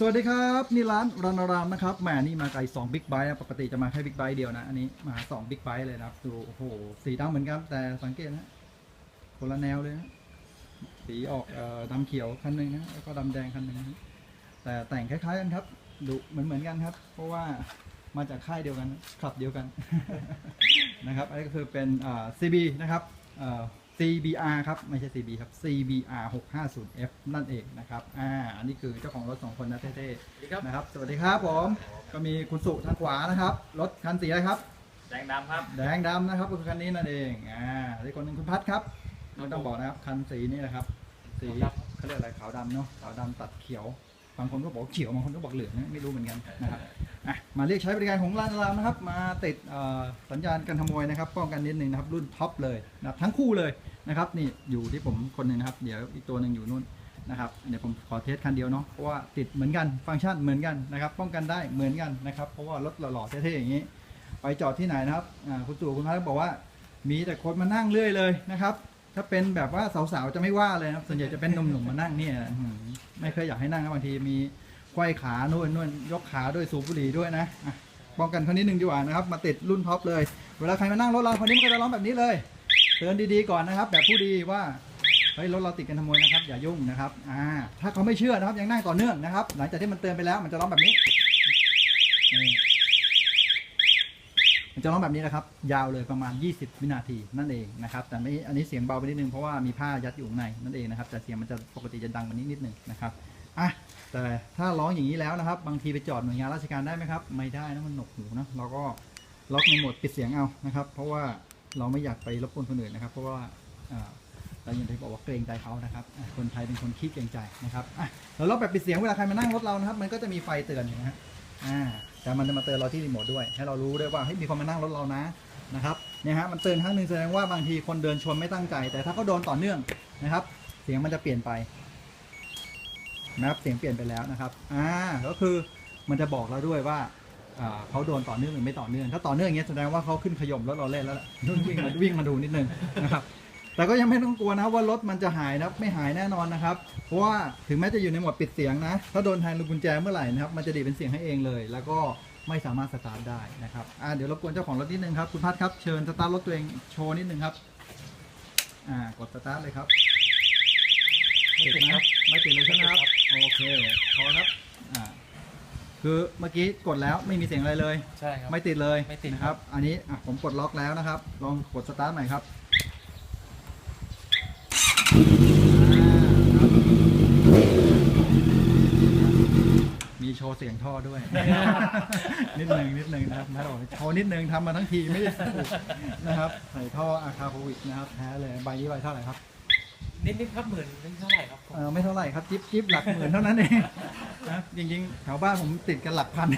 สวัสดีครับ นี่ร้านรันรามนะครับแหมนี่มาไกล2บิ๊กไบค์ปกติจะมาแค่บิ๊กไบค์เดียวนะ อันนี้มา2บิ๊กไบค์เลยนะครับดูโอ้โหสีดำเหมือนกันแต่สังเกตนะคนละแนวเลยนะสีออกเอ่อดำเขียวคันหนึ่งนะแล้วก็ดำแดงคันหนึ่งนะแต่แต่งคล้ายๆกันครับดูเหมือนเหมือนกันครับ เพราะว่ามาจากค่ายเดียวกันขับเดียวกันนะครับอันนี้ก็คือเป็นอ่า CB นะครับอ่อ CBR ครับไม่ใช่ CB ครับ CBR 650F นั่นเองนะครับอ่าอันนี้คือเจ้าของรถสองคนนะเท่สวัสดีครับๆนะครับ สวัสดีครับผมก็มีคุณสุทางขวานะครับ รถคันสีอะไรครับ แดงดำครับ แดงดำนะครับก็คือคันนี้นั่นเองอ่าอีกคนหนึ่งคุณพัดครับครับไม่ต้องบอกนะครับคันสีนี่นะครับ สีขาวดำเขาเรียกอะไรขาวดำเนาะขาวดำตัดเขียว บางคนก็บอกเขียวบางคนก็บอกเหลืองนะไม่รู้เหมือนกันนะครับอะมาเรียกใช้บริการของร้านเรานะครับ มาติดสัญญาณการขโมยนะครับป้องกันนิดนึงนะครับ รุ่นท็อปเลยนะครับทั้งคู่เลยนะครับนี่อยู่ที่ผมคนหนึ่งนะครับ เดี๋ยวอีกตัวหนึ่งอยู่นู่นนะครับเดี๋ยวผมขอเทสคันเดียวเนาะเพราะว่าติดเหมือนกันฟังก์ชันเหมือนกันนะครับ ป้องกันได้เหมือนกันนะครับ เพราะว่ารถหล่อๆเท่ๆอย่างนี้ ไปจอดที่ไหนนะครับคุณตู่คุณพัฒบอกว่ามีแต่คนมานั่งเรื่อยเลยนะครับ ถ้าเป็นแบบว่าสาวๆจะไม่ว่าเลยนะครับส่วนใหญ่จะเป็นหนุ่มๆมานั่งเนี่ยอื้อหือไม่เคยอยากให้นั่งนะบางทีมีไขว้ขาโน่นนู่นยกขาด้วยสูบบุหรี่ด้วยนะอะป้องกันคนนิดนึงดีกว่านะครับ มาติดรุ่นท็อปเลย เวลาใครมานั่งรถเราคนนี้มันก็จะร้องแบบนี้เลยเตือนดีๆก่อนนะครับ แบบผู้ดีว่าเฮ้ยรถเราติดกันขโมยนะครับ อย่ายุ่งนะครับอ่าถ้าเขาไม่เชื่อนะครับยังนั่งต่อเนื่องนะครับ หลังจากที่มันเตือนไปแล้วมันจะร้องแบบนี้นี่ มันจะร้องแบบนี้นะครับ ยาวเลยประมาณ 20 วินาทีนั่นเองนะครับ แต่ไม่อันนี้เสียงเบาไปนิดนึงเพราะว่ามีผ้ายัดอยู่ข้างในนั่นเองนะครับ แต่เสียงมันจะปกติจะดังกว่านี้นิดนึงนะครับอะแต่ถ้าร้องอย่างนี้แล้วนะครับ บางทีไปจอดหน่วยงานราชการได้ไหมครับ ไม่ได้นะมันหนวกหูนะเราก็ล็อกในโหมดปิดเสียงเอานะครับ เพราะว่าเราไม่อยากไปรบกวนคนอื่นนะครับ เพราะว่าอ่าเราอย่างที่บอกว่าเกรงใจเขานะครับ คนไทยเป็นคนขี้เกรงใจนะครับอะเราล็อกแบบปิดเสียงเวลาใครมานั่งรถเรานะครับ มันก็จะมีไฟเตือนอยู่นะฮะอ่า แต่มันจะมาเตือนเราที่รีโมทด้วย ให้เรารู้ด้วยว่าเฮ้ยมีคนมานั่งรถเรานะนะครับเนี่ยฮะมันเตือนครั้งหนึ่งแสดงว่าบางทีคนเดินชนไม่ตั้งใจ แต่ถ้าเขาโดนต่อเนื่องนะครับ เสียงมันจะเปลี่ยนไปนะครับเสียงเปลี่ยนไปแล้วนะครับอ่าก็คือมันจะบอกเราด้วยว่าเขาโดนต่อเนื่องหรือไม่ต่อเนื่อง ถ้าต่อเนื่องอย่างเงี้ยแสดงว่าเขาขึ้นขยมรถเราเล่นแล้วล่ะนู่นวิ่งมาวิ่งมาดูนิดนึงนะครับ แต่ก็ยังไม่ต้องกลัวนะว่ารถมันจะหายนะครับไม่หายแน่นอนนะครับ เพราะว่าถึงแม้จะอยู่ในโหมดปิดเสียงนะ ถ้าโดนแทงลูกกุญแจเมื่อไหร่นะครับ มันจะดีดเป็นเสียงให้เองเลย แล้วก็ไม่สามารถสตาร์ทได้นะครับอ่าเดี๋ยวรบกวนเจ้าของรถนิดนึงครับคุณพัฒครับเชิญสตาร์ทรถตัวเองโชว์นิดนึงครับอ่ากดสตาร์ทเลยครับไม่ติดครับไม่ติดเลยใช่ไหมครับโอเคพอครับอ่าคือเมื่อกี้กดแล้วไม่มีเสียงอะไรเลย ใช่ครับ ไม่ติดเลยไม่ติดนะครับ อันนี้อะผมกดล็อกแล้วนะครับ ลองกดสตาร์ทใหม่ครับ มีโชว์เสียงท่อด้วย นิดหนึ่งนิดหนึ่งนะครับนะบอกโชว์นิดหนึ่งทำมาทั้งทีไม่ได้ถูกนะครับใส่ท่ออาคาโควิดนะครับแท้เลยใบนี้ใบเท่าไหร่ครับนิดนิดๆครับหมื่นนึงเท่าไหร่ครับผม เออไม่เท่าไหร่ครับจิ๊บจิ๊บหลักหมื่นเท่านั้นเอง นะจริงๆแถวบ้านผมติดกันหลักพัน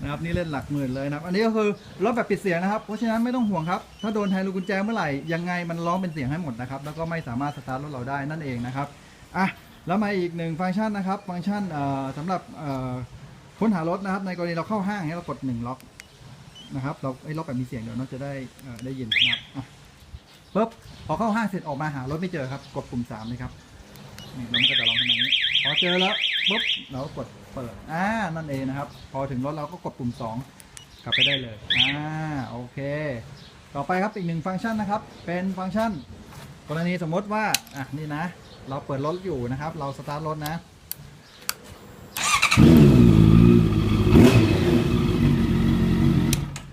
นะครับนี่เล่นหลักหมื่นเลยนะครับ อันนี้ก็คือรถแบบปิดเสียงนะครับ เพราะฉะนั้นไม่ต้องห่วงครับ ถ้าโดนแทงลูกกุญแจเมื่อไหร่ยังไงมันร้องเป็นเสียงให้หมดนะครับ แล้วก็ไม่สามารถสตาร์ทรถเราได้นั่นเองนะครับอะแล้วมาอีกหนึ่งฟังก์ชันนะครับ ฟังก์ชันเอ่อสำหรับค้นหารถนะครับ ในกรณีเราเข้าห้างเนี่ยเรากดหนึ่งล็อกนะครับ เราไอ้ล็อกแบบมีเสียงเดี๋ยวเราจะได้ได้ยินนะครับปุ๊บพอเข้าห้างเสร็จออกมาหารถไม่เจอครับ กดปุ่มสามเลยครับนี่แล้วมันก็จะร้องขึ้นมาอย่างนี้พอเจอแล้ว ปุ๊บเราก็กดเปิดอ่านั่นเองนะครับ พอถึงรถเราก็กดปุ่ม 2 กลับไปได้เลยอ่าโอเค ต่อไปครับอีกหนึ่งฟังก์ชันนะครับ เป็นฟังก์ชัน กรณีสมมติว่าอะนี่นะ เราเปิดรถอยู่นะครับ เราสตาร์ทรถนะ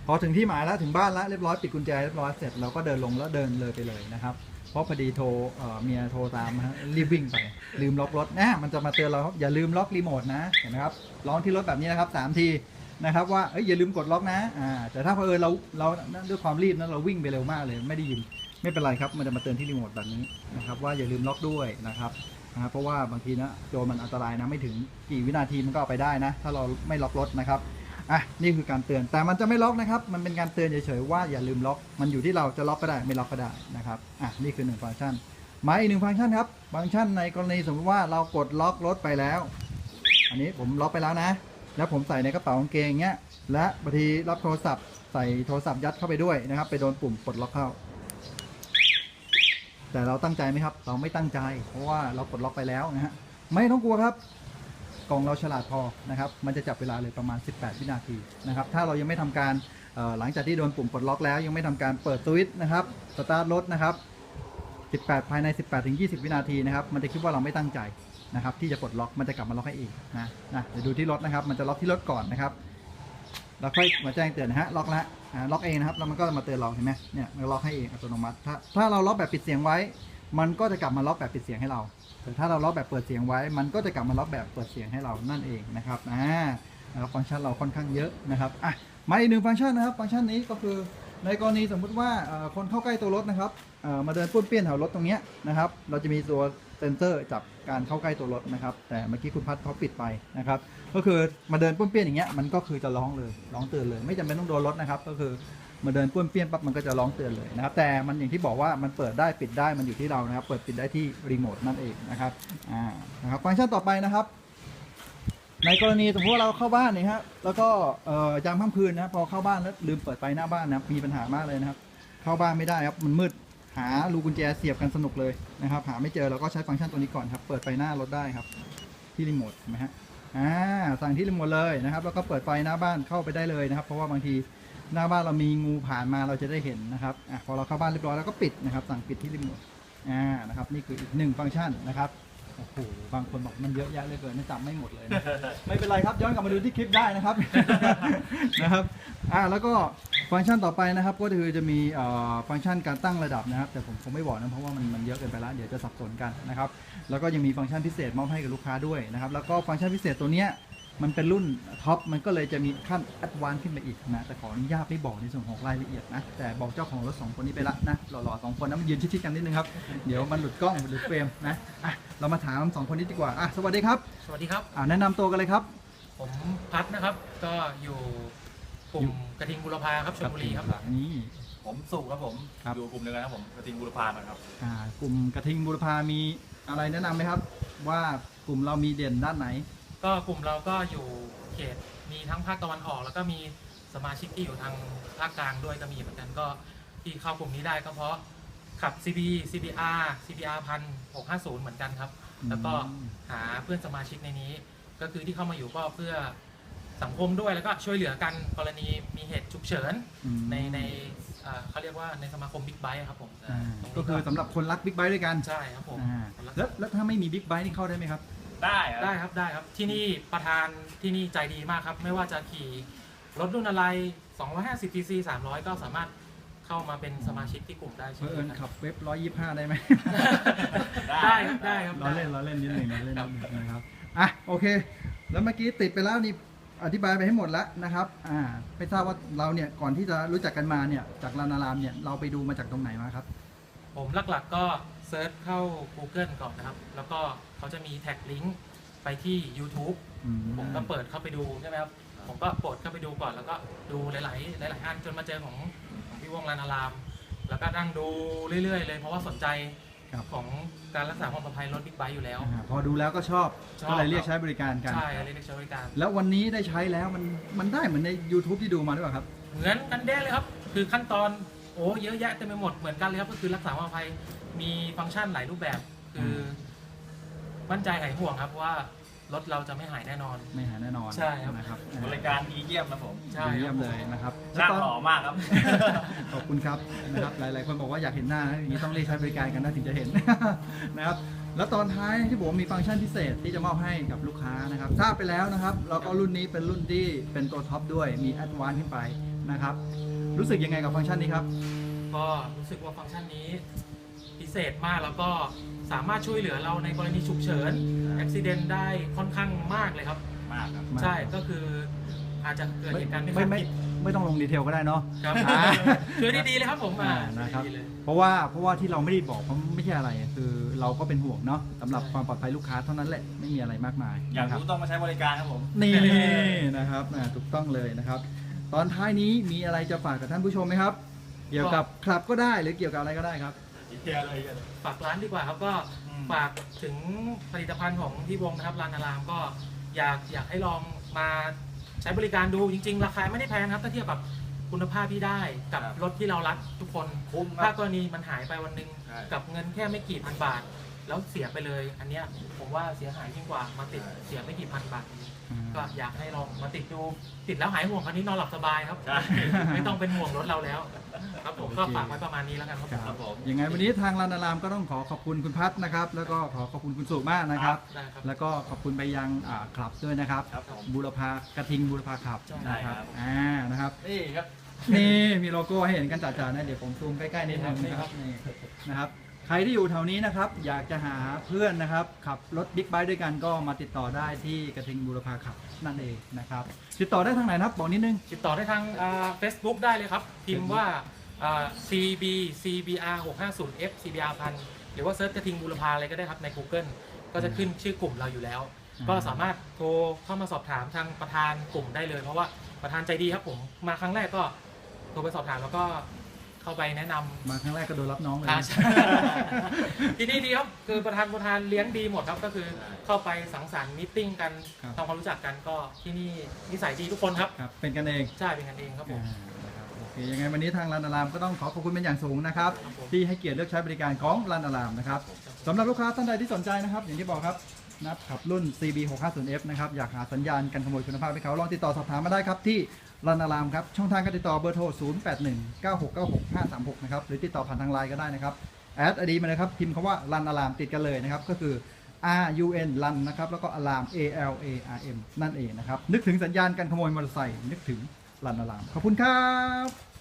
พอถึงที่หมายแล้วถึงบ้านแล้วเรียบร้อยปิดกุญแจเรียบร้อยเสร็จเราก็เดินลงแล้วเดินเลยไปเลยนะครับ เพราะพอดีโทรเอ่อเมียโทรตามฮะรีบวิ่งไป ลืมล็อกรถนะมันจะมาเตือนเราอย่าลืมล็อกรีโมทนะเห็นไหมครับร้องที่รถแบบนี้นะครับสามทีนะครับว่าเอ้ยอย่าลืมกดล็อกนะอ่าแต่ถ้าเผอิญเราเราด้วยความรีบนั้นเราวิ่งไปเร็วมากเลย ไม่ได้ยินไม่เป็นไรครับ มันจะมาเตือนที่รีโมทแบบนี้นะครับว่าอย่าลืมล็อกด้วยนะครับนะบเพราะว่าบางทีนะโจรมันอันตรายนะไม่ถึงกี่วินาทีมันก็เอาไปได้นะ ถ้าเราไม่ล็อกรถนะครับ อะนี่คือการเตือนแต่มันจะไม่ล็อกนะครับ มันเป็นการเตือนเฉยๆว่าอย่าลืมล็อก มันอยู่ที่เราจะล็อกก็ได้ไม่ล็อกก็ได้นะครับอะนี่คือหนึ่งฟังก์ชันมาอีกหนึ่งฟังก์ชันครับฟังก์ชันในกรณีสมมติว่าเรากดล็อกรถไปแล้ว อันนี้ผมล็อกไปแล้วนะ แล้วผมใส่ในกระเป๋ากางเกงเงี้ยและบางทีรับโทรศัพท์ใส่โทรศัพท์ยัดเข้าไปด้วยนะครับ ไปโดนปุ่มปลดล็อกเข้า แต่เราตั้งใจไหมครับ เราไม่ตั้งใจ เพราะว่าเรากดล็อกไปแล้วนะฮะไม่ต้องกลัวครับ กล่องเราฉลาดพอนะครับ มันจะจับเวลาเลยประมาณ 18 วินาทีนะครับ ถ้าเรายังไม่ทำการหลังจากที่โดนปุ่มปลดล็อกแล้ว ยังไม่ทำการเปิดสวิตช์นะครับสตาร์ทรถนะครับ 18 ภายใน 18ถึง20 วินาทีนะครับ มันจะคิดว่าเราไม่ตั้งใจนะครับที่จะปลดล็อกมันจะกลับมาล็อกให้เองนะนะเดี๋ยวดูที่รถนะครับ มันจะล็อกที่รถก่อนนะครับแล้วค่อยมาแจ้งเตือนนะฮะล็อกแล้วล็อกเองนะครับแล้วมันก็มาเตือนเราเห็นไหมเนี่ยมันล็อกให้เองอัตโนมัติ ถ้าถ้าเราล็อกแบบปิดเสียงไว้ มันก็จะกลับมาล็อกแบบปิดเสียงให้เรา แต่ถ้าเราล็อกแบบเปิดเสียงไว้ มันก็จะกลับมาล็อกแบบเปิดเสียงให้เรานั่นเองนะครับอ่านะครับฟังก์ชันเราค่อนข้างเยอะนะครับอะมาอีกหนึ่งฟังก์ชันนะครับ ฟังก์ชันนี้ก็คือในกรณีสมมุติว่าคนเข้าใกล้ตัวรถนะครับมาเดินป้วนเปี้ยนแถวรถตรงเนี้ยนะครับ เราจะมีตัวเซ็นเซอร์จับการเข้าใกล้ตัวรถนะครับ แต่เมื่อกี้คุณพัดเขาปิดไปนะครับ ก็คือมาเดินป้วนเปี้ยนอย่างเงี้ยมันก็คือจะร้องเลยร้องเตือนเลย ไม่จำเป็นต้องโดนรถนะครับ ก็คือ มาเดินป้วนเปี้ยนปั๊บมันก็จะร้องเตือนเลยนะครับแต่มันอย่างที่บอกว่ามันเปิดได้ปิดได้มันอยู่ที่เรานะครับ เปิดปิดได้ที่รีโมทนั่นเองนะครับอ่านะครับฟังก์ชันต่อไปนะครับในกรณีสมมติว่าเราเข้าบ้านเนี่ยฮะแล้วก็เอ่อยามค่ำคืนนะพอเข้าบ้านแล้วลืมเปิดไฟหน้าบ้านนะมีปัญหามากเลยนะครับ เข้าบ้านไม่ได้ครับมันมืดหารูกุญแจเสียบกันสนุกเลยนะครับ หาไม่เจอเราก็ใช้ฟังก์ชันตัวนี้ก่อนครับ เปิดไฟหน้ารถได้ครับ ที่รีโมทเห็นไหมฮะอ่าสั่งที่รีโมทเลยนะครับ แล้วก็เปิดไฟหน้าบ้านเข้าไปได้เลยนะครับ เพราะว่าบางที หน้าบ้านเรามีงูผ่านมาเราจะได้เห็นนะครับอะพอเราเข้าบ้านเรียบร้อยแล้วก็ปิดนะครับสั่งปิดที่รีโมทอ่านะครับนี่คืออีกหนึ่งฟังก์ชันนะครับโอ้โหบางคนบอกมันเยอะแยะเหลยเกินจำไม่หมดเลยนะ ไม่เป็นไรครับย้อนกลับมาดูที่คลิปได้นะครับ นะครับอ่าแล้วก็ฟังก์ชันต่อไปนะครับ ก็คือจะมีเอ่อฟังก์ชันการตั้งระดับนะครับ แต่ผมคงไม่บอกนะเพราะว่ามันมันเยอะเกินไปแล้วเดี๋ยวจะสับสนกันนะครับ แล้วก็ยังมีฟังก์ชันพิเศษมอบให้กับลูกค้าด้วยนะครับ แล้วก็ฟังก์ชันพิเศษตัวเนี้ย มันเป็นรุ่นท็อปมันก็เลยจะมีขั้นแอดวานซ์ขึ้นไปอีกนะ แต่ขออนุญาตไม่บอกในส่วนของรายละเอียดนะ แต่บอกเจ้าของรถสองคนนี้ไปละนะหล่อๆสองคนนะมันยืนชิดๆกันนิดนึงครับ เดี๋ยวมันหลุดกล้องหลุดเฟรมนะอะเรามาถามสองคนนี้ดีกว่าอะสวัสดีครับสวัสดีครับ อ่าแนะนำตัวกันเลยครับ ผมพัดนะครับ ก็อยู่กลุ่มกระทิงบุรพาครับชลบุรีครับ นี่ ผมสุครับผม ครับ อยู่กลุ่มเดียวกันครับผมกระทิงบุรพานะครับ อ่ากลุ่มกระทิงบุรพามีอะไรแนะนำไหมครับ ว่ากลุ่มเรามีเด่นด้านไหน ก็กลุ่มเราก็อยู่เขตมีทั้งภาคตะวันออก แล้วก็มีสมาชิกที่อยู่ทางภาคกลางด้วยก็มีเหมือนกันก็ที่เข้ากลุ่มนี้ได้ก็เพราะขับ CB CBR CBR พันหกห้าศูนย์เหมือนกันครับ แล้วก็อืมหาเพื่อนสมาชิกในนี้ ก็คือที่เข้ามาอยู่ก็เพื่อสังคมด้วยแล้วก็ช่วยเหลือกันกรณีมีเหตุฉุกเฉินอืมในในอ่าเขาเรียกว่าในสมาคมบิ๊กไบค์ครับผมอ่าตรงนี้ก็คือสำหรับคนรักบิ๊กไบค์ด้วยกันใช่ครับผมอ่าแล้วแล้วถ้าไม่มีบิ๊กไบค์นี่เข้าได้ไหมครับ ได้ครับได้ครับได้ครับที่นี่ประธานที่นี่ใจดีมากครับ ไม่ว่าจะขี่รถรุ่นอะไร 250 cc 300 ก็สามารถเข้ามาเป็นสมาชิกที่กลุ่มได้เพเช่นอเดีเอิยวญกันขับเว็บร้อยยี่ห้าได้ไหม ได้ครับได้ครับล้อเล่นล้อเล่นนิดหนึ่งล้อเล่นนิดหนึ่งนะครับ อะโอเค แล้วเมื่อกี้ติดไปแล้วนี่อธิบายไปให้หมดแล้วนะครับ อ่าไม่ทราบว่าเราเนี่ยก่อนที่จะรู้จักกันมาเนี่ยจากลานารามเนี่ยเราไปดูมาจากตรงไหนมาครับ ผมหลักๆก็เซิร์ชเข้า Google ก่อนนะครับ แล้วก็เขาจะมีแท็กลิงก์ไปที่ YouTube อืผมก็เปิดเข้าไปดูใช่ไหมครับ ผมก็กดเข้าไปดูก่อนแล้วก็ดูหลาย ๆ หลาย ๆ อันจนมาเจอของของพี่วงลานอาราม แล้วก็นั่งดูเรื่อย ๆ เลยเพราะว่าสนใจครับของการรักษาความปลอดภัยรถบิ๊กไบค์อยู่แล้ว อ่าพอดูแล้วก็ชอบชอบ ก็เลยเรียกใช้บริการกัน ใช่เรียกใช้บริการ แล้ววันนี้ได้ใช้แล้วมันมันได้เหมือนใน YouTube ที่ดูมาด้วยเปล่าครับ เหมือนกันเด้เลยครับ คือขั้นตอนโอ้เยอะแยะเต็มไปหมดเหมือนกันเลยครับก็คือรักษาความปลอดภัย มีฟังก์ชันหลายรูปแบบคือมั่นใจหายห่วงครับว่ารถเราจะไม่หายแน่นอน ไม่หายแน่นอนใช่ครับ นะครับบริการดีเยี่ยมนะผมใช่ดีคเยี่รัยบมเลยนะครับช่างแล้วหตล่ออนมากครับ ขอบคุณครับนะครับ หลาย ๆ คนบอกว่าอยากเห็นหน้านะอย่างนี้ต้องเรียกใช้บริการกันนะถึงจะเห็น นะครับ แล้วตอนท้ายที่ผมมีฟังก์ชันพิเศษที่จะมอบให้กับลูกค้านะครับทราบไปแล้วนะครับแล้วก็รุ่นนี้เป็นรุ่นที่เป็นตัวท็อปด้วยมีแอดวานซ์ขึ้นไปนะครับ รู้สึกยังไงกับฟังก์ชันนี้ครับ ก็รู้สึกว่าฟังก์ชันนี้ พิเศษมากแล้วก็สามารถช่วยเหลือเราในกรณีฉุกเฉินอุบิเหตุได้ค่อนข้างมากเลยครับ มากครับมากใช่ก็คืออาจจะเกิดเหตุการณ์ไม่ไม่คาดไม่คิด ไม่ต้องลงดีเทลก็ได้เนาะครับอ่า คือได้ดีเลยครับผมอ่าอ่านะครับ ดีเลย เพราะว่าเพราะว่าที่เราไม่ได้บอกเพราะไม่ใช่อะไร คือเราก็เป็นห่วงเนาะสำหรับใช่ความปลอดภัยลูกค้าเท่านั้นแหละไม่มีอะไรมากมายอยากนะครับรู้ต้องมาใช้บริการครับผม นี่นะครับอ่าถูกต้องเลยนะครับ ตอนท้ายนี้มีอะไรจะฝากกับท่านผู้ชมไหมครับ เกี่ยวกับคลับก็ได้หรือเกี่ยวกับอะไรก็ได้ครับดี เทลเลยกันฝากร้านดีกว่าครับก็อืม ฝากถึงผลิตภัณฑ์ของพี่วงนะครับร้านอารามก็อยากอยากให้ลองมาใช้บริการดูจริง ๆ ราคาไม่ได้แพงครับ ถ้าเทียบกับคุณภาพที่ได้กับครับ รถที่เรารักทุกคน คุ้มคถ้ารับ กรณีมันหายไปวันหนึ่งใช่ กับเงินแค่ไม่กี่พันบาท แล้วเสียไปเลย อันเนี้ยผมว่าเสียหายยิ่งกว่ามาติดเสียไม่กี่พันบาทก็อยากให้ลองมาติดดู ติดแล้วหายห่วงคันนี้นอนหลับสบายครับ ใช่ ไม่ต้องเป็นห่วงรถเราแล้ว ครับผมโอเคก็ฝากไว้ประมาณนี้แล้วกันครับผม ครับผมยังไงวันนี้ทางรันอารามก็ต้องขอขอบคุณคุณพัฒนะครับ แล้วก็ขอขอบคุณคุณสุมากนะครับ ได้ครับ แล้วก็ขอบคุณไปยังอ่าคลับด้วยนะครับ ครับผม บูรพากระทิงบูรพาคลับใช่นะครับครับ อ่านะครับ นี่ครับ นี่มีโลโก้ให้เห็นกันจ่าๆนะเดี๋ยวผมซูมใกล้ๆนิดนึงนะครับนี่นะครับ ใครที่อยู่แถวนี้นะครับ อยากจะหาเพื่อนนะครับ ขับรถบิ๊กไบค์ด้วยกันก็มาติดต่อได้ที่กระทิงบูรพาขับนั่นเองนะครับ ติดต่อได้ทางไหนนะครับบอกนิดนึง ติดต่อได้ทางเฟซบุ๊กได้เลยครับ พิมพ์ว่าอ่า CB CBR 650 F CBR พันหรือว่าเซิร์ชกระทิงบูรพาอะไรก็ได้ครับใน Google ก็จะขึ้นชื่อกลุ่มเราอยู่แล้วอืมก็สามารถโทรเข้ามาสอบถามทางประธานกลุ่มได้เลย เพราะว่าประธานใจดีครับผมมาครั้งแรกก็โทรไปสอบถามแล้วก็ เข้าไปแนะนำ มาครั้งแรกก็โดนรับน้องเลย อ่านะใช่ ที่นี่ดีครับคือประธานประธานเลี้ยงดีหมดครับก็คือเข้าไปสังสรรค์มิทติ้งกันครับ ทำความรู้จักกันก็ที่นี่นิสัยดีทุกคนครับครับ เป็นกันเอง ใช่เป็นกันเองครับผม อ่านะครับโอเคยังไงวันนี้ทางรันอารามก็ต้องขอขอบคุณเป็นอย่างสูงนะครับ ครับผม ที่ให้เกียรติเลือกใช้บริการของรันอารามนะครับสำหรับลูกค้าท่านใดที่สนใจนะครับ อย่างที่บอกครับ นับขับรุ่น CB 650F นะครับ อยากหาสัญญาณกันขโมยคุณภาพให้เขาลองติดต่อสอบถามมาได้ครับ ที่รันอารามครับ ช่องทางการติดต่อเบอร์โทร 0819696536 นะครับ หรือติดต่อผ่านทางไลน์ก็ได้นะครับแอดอดีมาเลยครับ พิมพ์คำว่ารันอารามติดกันเลยนะครับ ก็คือ R U N รันนะครับ แล้วก็อาราม A L A R M นั่นเองนะครับ นึกถึงสัญญาณการขโมยมอเตอร์ไซค์นึกถึงรันอารามขอบคุณครับ